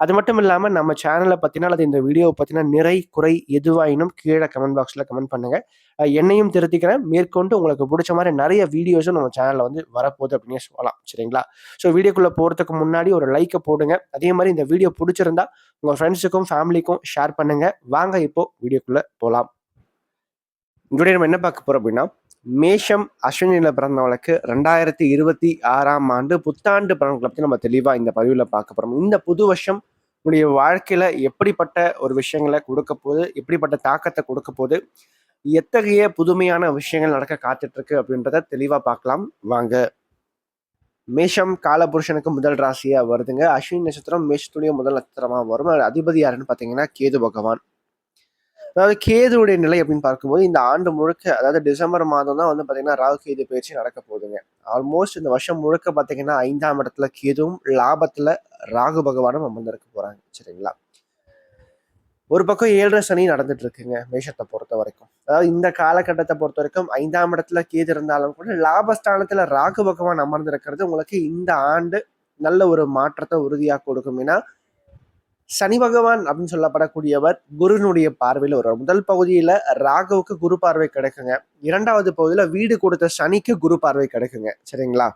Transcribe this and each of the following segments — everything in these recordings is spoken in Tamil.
அது மட்டும் இல்லாமல் நம்ம சேனலை பற்றினா அல்லது இந்த வீடியோவை பற்றினா நிறை குறை எதுவாயினும் கீழே கமெண்ட் பாக்ஸில் கமெண்ட் பண்ணுங்கள் என்னையும் திருத்திக்கிறேன். மேற்கொண்டு உங்களுக்கு பிடிச்ச மாதிரி நிறைய வீடியோஸும் நம்ம சேனலில் வந்து வரப்போகுது அப்படின்னு சொல்லலாம். சரிங்களா? ஸோ வீடியோக்குள்ளே போகிறதுக்கு முன்னாடி ஒரு லைக்கை போடுங்க. அதே மாதிரி இந்த வீடியோ பிடிச்சிருந்தா உங்கள் ஃப்ரெண்ட்ஸுக்கும் ஃபேமிலிக்கும் ஷேர் பண்ணுங்கள் வாங்க இப்போது வீடியோக்குள்ளே போகலாம் இங்கே நம்ம என்ன பார்க்க போகிறோம் அப்படின்னா மேஷம் அஸ்வினியில் பிறந்தவளுக்கு ரெண்டாயிரத்தி இருபத்தி ஆறாம் ஆண்டு புத்தாண்டு பலன்களை பற்றி நம்ம தெளிவாக இந்த பதிவில் பார்க்க போகிறோம் இந்த புது வருஷம் உடைய வாழ்க்கையில் எப்படிப்பட்ட ஒரு விஷயங்களை கொடுக்க போகுது எப்படிப்பட்ட தாக்கத்தை கொடுக்க போகுது எத்தகைய புதுமையான விஷயங்கள் நடக்க காத்துட்ருக்கு அப்படின்றத தெளிவாக பார்க்கலாம். வாங்க. மேஷம் காலபுருஷனுக்கு முதல் ராசியாக வருதுங்க. அஸ்வின் நட்சத்திரம் மேஷத்துடைய முதல் நட்சத்திரமாக வரும். அதிபதி யாருன்னு பார்த்தீங்கன்னா கேது பகவான். அதாவது கேதுவுடைய நிலை அப்படின்னு பார்க்கும்போது இந்த ஆண்டு முழுக்க அதாவது டிசம்பர் மாதம் தான் வந்து பார்த்தீங்கன்னா ராகு கேது பயிற்சி நடக்க போகுதுங்க. ஆல்மோஸ்ட் இந்த வருஷம் முழுக்க பார்த்தீங்கன்னா ஐந்தாம் இடத்துல கேதுவும் லாபத்தில் ராகு பகவானும் அமர்ந்திருக்க போகிறாங்க சரிங்களா? ஒரு பக்கம் ஏழரை சனி நடந்துட்டு இருக்குங்க மேஷத்தை பொறுத்த வரைக்கும். அதாவது இந்த காலகட்டத்தை பொறுத்த வரைக்கும் ஐந்தாம் இடத்துல கேது இருந்தாலும் கூட லாபஸ்தானத்துல ராகு பகவான் அமர்ந்திருக்கிறது உங்களுக்கு இந்த ஆண்டு நல்ல ஒரு மாற்றத்தை உறுதியாக கொடுக்கும். ஏன்னா சனி பகவான் அப்படின்னு சொல்லப்படக்கூடியவர் குருனுடைய பார்வையில் ஒரு முதல் பகுதியில ராகுவுக்கு குரு பார்வை கிடைக்குங்க. இரண்டாவது பகுதியில வீடு கொடுத்த சனிக்கு குரு பார்வை கிடைக்குங்க. சரிங்களா?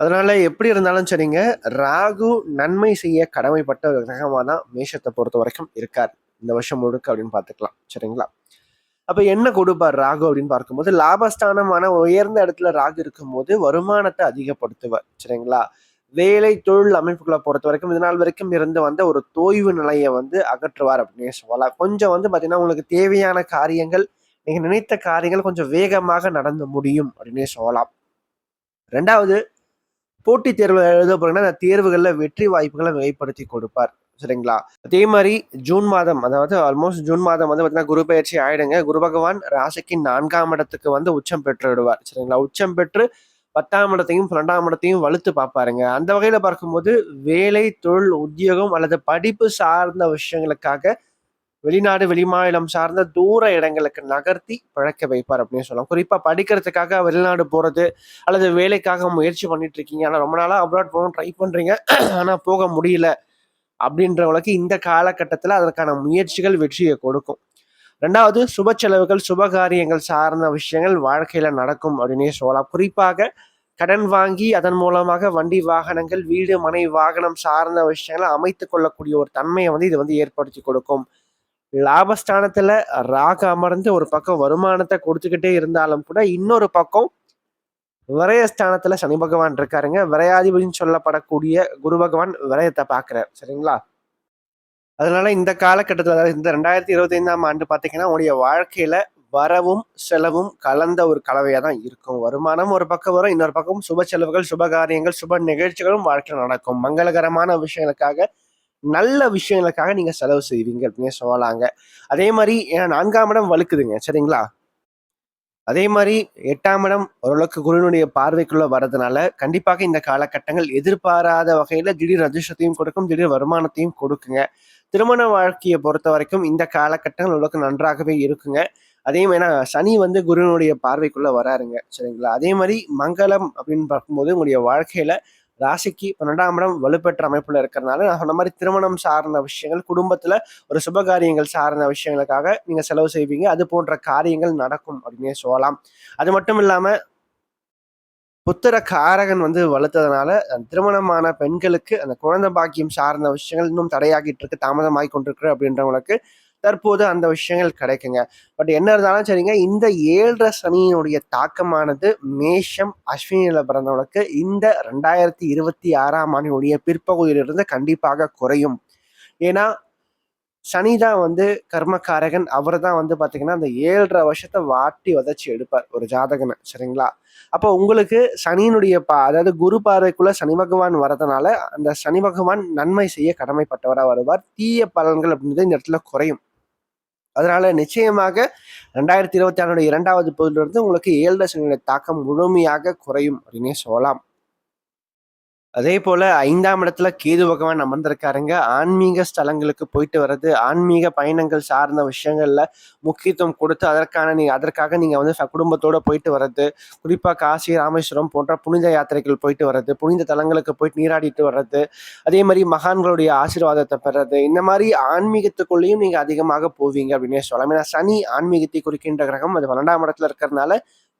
அதனால எப்படி இருந்தாலும் சரிங்க ராகு நன்மை செய்ய கடமைப்பட்ட ஒரு கிரகமாக தான் மேஷத்தை பொறுத்த வரைக்கும் இருக்கார். இந்த வருஷம் முழுக்க அப்படின்னு பார்த்துக்கலாம். சரிங்களா? அப்ப என்ன கொடுப்பார் ராகு அப்படின்னு பார்க்கும்போது லாபஸ்தானமான உயர்ந்த இடத்துல ராகு இருக்கும்போது வருமானத்தை அதிகப்படுத்துவார். சரிங்களா? வேலை தொழில் அமைப்புகளை பொறுத்த வரைக்கும் இது நாள் வரைக்கும் இருந்து வந்த ஒரு தோய்வு நிலையை வந்து அகற்றுவார் அப்படின்னு சொல்லலாம் கொஞ்சம் வந்து பார்த்தீங்கன்னா உங்களுக்கு தேவையான காரியங்கள் நீங்கள் நினைத்த காரியங்கள் கொஞ்சம் வேகமாக நடந்து முடியும் அப்படின்னே சொல்லலாம். ரெண்டாவது போட்டித் தேர்வு எழுத போறீங்கன்னா அந்த தேர்வுகளில் வெற்றி வாய்ப்புகளை மிகைப்படுத்தி கொடுப்பார். சரிங்களா? அதே மாதிரி ஜூன் மாதம் அதாவது ஆல்மோஸ்ட் ஜூன் மாதம் வந்து பார்த்தீங்கன்னா குரு பயிற்சி ஆயிடுங்க. குரு பகவான் ராசிக்கு நான்காம் இடத்துக்கு வந்து உச்சம் பெற்று விடுவார் சரிங்களா? உச்சம் பெற்று பத்தாம் இடத்தையும் பன்னெண்டாம் இடத்தையும் வலுத்து பார்ப்பாருங்க. அந்த வகையில பார்க்கும்போது வேலை தொழில் உத்தியோகம் அல்லது படிப்பு சார்ந்த விஷயங்களுக்காக வெளிநாடு வெளிமாநிலம் சார்ந்த தூர இடங்களுக்கு நகர்த்தி பழக்க வைப்பார் அப்படின்னு சொல்லலாம். குறிப்பாக படிக்கிறதுக்காக வெளிநாடு போகிறது அல்லது வேலைக்காக முயற்சி பண்ணிட்டு இருக்கீங்க. ஆனால் ரொம்ப நாளாக அப்ராட் போகணும் ட்ரை பண்ணுறீங்க ஆனால் போக முடியல அப்படின்றவங்களுக்கு இந்த காலகட்டத்தில் அதற்கான முயற்சிகள் வெற்றியை கொடுக்கும். ரெண்டாவது சுப செலவுகள் சுபகாரியங்கள் சார்ந்த விஷயங்கள் வாழ்க்கையில் நடக்கும் அப்படின்னே சொல்லலாம். குறிப்பாக கடன் வாங்கி அதன் மூலமாக வண்டி வாகனங்கள் வீடு மனை வாகனம் சார்ந்த விஷயங்களை அமைத்து கொள்ளக்கூடிய ஒரு தன்மையை வந்து இது வந்து ஏற்படுத்தி கொடுக்கும். லாபஸ்தானத்துல ராக அமர்ந்து ஒரு பக்கம் வருமானத்தை கொடுத்துக்கிட்டே இருந்தாலும் கூட இன்னொரு பக்கம் விரயஸ்தானத்துல சனி பகவான் இருக்காருங்க. விரையாதிபதினு சொல்லப்படக்கூடிய குரு பகவான் விரயத்தை பாக்குறாரு சரிங்களா? அதனால இந்த காலகட்டத்தில் அதாவது இந்த ரெண்டாயிரத்தி இருபத்தி ஐந்தாம் ஆண்டு பார்த்தீங்கன்னா உங்களுடைய வாழ்க்கையில வரவும் செலவும் கலந்த ஒரு கலவையாக தான் இருக்கும். வருமானம் ஒரு பக்கம் வரும் இன்னொரு பக்கம் சுப செலவுகள் சுப காரியங்கள் சுப நிகழ்ச்சிகளும் வாழ்க்கையில் நடக்கும். மங்களகரமான விஷயங்களுக்காக நல்ல விஷயங்களுக்காக நீங்க செலவு செய்வீங்க அப்படின்னு சொல்லலாங்க. அதே மாதிரி நான்காம் இடம் வலுக்குதுங்க சரிங்களா? அதே மாதிரி எட்டாம் இடம் ஓரளவுக்கு குருனுடைய பார்வைக்குள்ள வர்றதுனால கண்டிப்பாக இந்த காலகட்டங்கள் எதிர்பாராத வகையில திடீர் அதிர்ஷ்டத்தையும் கொடுக்கும் திடீர் வருமானத்தையும் கொடுக்குங்க. திருமண வாழ்க்கையை பொறுத்த வரைக்கும் இந்த காலகட்டங்கள் ஓரளவுக்கு நன்றாகவே இருக்குங்க. அதே மாதிரி சனி வந்து குருவினுடைய பார்வைக்குள்ள வராருங்க சரிங்களா? அதே மாதிரி மங்களம் அப்படின்னு பார்க்கும்போது உங்களுடைய வாழ்க்கையில ராசிக்கு பன்னெண்டாம் இடம் வலுப்பெற்ற அமைப்புல இருக்கிறதுனால நான் சொன்ன மாதிரி திருமணம் சார்ந்த விஷயங்கள் குடும்பத்துல ஒரு சுபகாரியங்கள் சார்ந்த விஷயங்களுக்காக நீங்க செலவு செய்வீங்க. அது போன்ற காரியங்கள் நடக்கும் அப்படின்னே சொல்லலாம். அது மட்டும் இல்லாம புத்திர காரகன் வந்து வளர்த்ததுனால திருமணமான பெண்களுக்கு அந்த குழந்தை பாக்கியம் சார்ந்த விஷயங்கள் இன்னும் தடையாகிட்டு இருக்கு தாமதமாகி கொண்டிருக்கிற அப்படின்றவங்களுக்கு தற்போது அந்த விஷயங்கள் கிடைக்குங்க. பட் என்ன இருந்தாலும் சரிங்க இந்த ஏழரை சனியினுடைய தாக்கமானது மேஷம் அஸ்வினியில் பிறந்தவங்களுக்கு இந்த ரெண்டாயிரத்தி இருபத்தி ஆறாம் ஆண்டினுடைய பிற்பகுதியிலிருந்து கண்டிப்பாக குறையும். ஏன்னா சனி தான் வந்து கர்மக்காரகன். அவர் தான் வந்து பார்த்தீங்கன்னா அந்த ஏழரை வருஷத்தை வாட்டி வதச்சி எடுப்பார் ஒரு ஜாதகனை. சரிங்களா? அப்போ உங்களுக்கு சனியினுடைய பா அதாவது குரு பார்வைக்குள்ள சனி பகவான் வரதுனால அந்த சனி பகவான் நன்மை செய்ய கடமைப்பட்டவராக வருவார். தீய பலன்கள் அப்படின்றது இந்த இடத்துல குறையும். அதனால நிச்சயமாக ரெண்டாயிரத்தி இருபத்தி ஆறு இரண்டாவது பகுதியிலிருந்து உங்களுக்கு ஏழு சனியுடைய தாக்கம் முழுமையாக குறையும் அப்படின்னே சொல்லலாம். அதே போல ஐந்தாம் இடத்துல கேது பகவான் அமர்ந்திருக்காருங்க. ஆன்மீக ஸ்தலங்களுக்கு போயிட்டு வர்றது ஆன்மீக பயணங்கள் சார்ந்த விஷயங்கள்ல முக்கியத்துவம் கொடுத்து அதற்கான நீங்க அதற்காக நீங்க வந்து குடும்பத்தோட போயிட்டு வர்றது குறிப்பா காசி ராமேஸ்வரம் போன்ற புனித யாத்திரைகள் போயிட்டு வர்றது புனித தலங்களுக்கு போயிட்டு நீராடிட்டு வர்றது அதே மாதிரி மகான்களுடைய ஆசீர்வாதத்தை பெறது இந்த மாதிரி ஆன்மீகத்துக்குள்ளேயும் நீங்க அதிகமாக போவீங்க அப்படின்னே சொல்லலாம். ஏன்னா சனி ஆன்மீகத்தை குறிக்கின்ற கிரகம் அது பன்னெண்டாம் இடத்துல இருக்கிறதுனால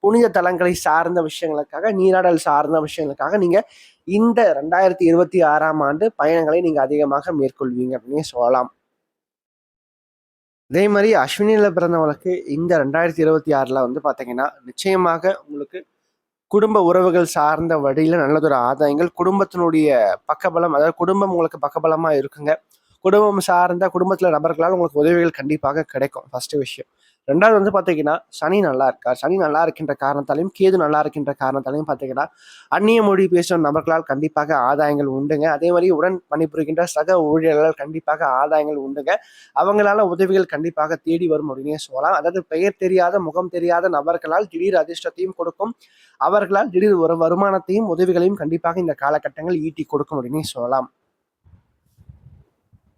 புனித தலங்களை சார்ந்த விஷயங்களுக்காக நீராடல் சார்ந்த விஷயங்களுக்காக நீங்க இந்த ரெண்டாயிரத்தி இருபத்தி ஆறாம் ஆண்டு பயணங்களை நீங்க அதிகமாக மேற்கொள்வீங்க அப்படின்னு சொல்லலாம். அதே மாதிரி அஸ்வினியில் பிறந்தவங்களுக்கு இந்த ரெண்டாயிரத்தி இருபத்தி ஆறில் வந்து பார்த்தீங்கன்னா நிச்சயமாக உங்களுக்கு குடும்ப உறவுகள் சார்ந்த வழியில நல்லதொரு ஆதாயங்கள் குடும்பத்தினுடைய பக்கபலம் அதாவது குடும்பம் உங்களுக்கு பக்கபலமாக இருக்குங்க. குடும்பம் சார்ந்த குடும்பத்தில் நபர்களால் உங்களுக்கு உதவிகள் கண்டிப்பாக கிடைக்கும். ஃபஸ்ட்டு விஷயம். ரெண்டாவது வந்து பார்த்தீங்கன்னா சனி நல்லா இருக்கார். சனி நல்லா இருக்கின்ற காரணத்தாலையும் கேது நல்லா இருக்கின்ற காரணத்தாலையும் பார்த்தீங்கன்னா அந்நிய மொழி பேசும் நபர்களால் கண்டிப்பாக ஆதாயங்கள் உண்டுங்க. அதே மாதிரி உடன் பணிபுரிகின்ற சக ஊழியர்களால் கண்டிப்பாக ஆதாயங்கள் உண்டுங்க. அவங்களால உதவிகள் கண்டிப்பாக தேடி வரும் அப்படின்னே சொல்லலாம். அதாவது பெயர் தெரியாத முகம் தெரியாத நபர்களால் திடீர் அதிர்ஷ்டத்தையும் கொடுக்கும். அவர்களால் திடீர் ஒரு வருமானத்தையும் உதவிகளையும் கண்டிப்பாக இந்த காலகட்டங்கள் ஈட்டி கொடுக்கும் அப்படின்னே சொல்லலாம்.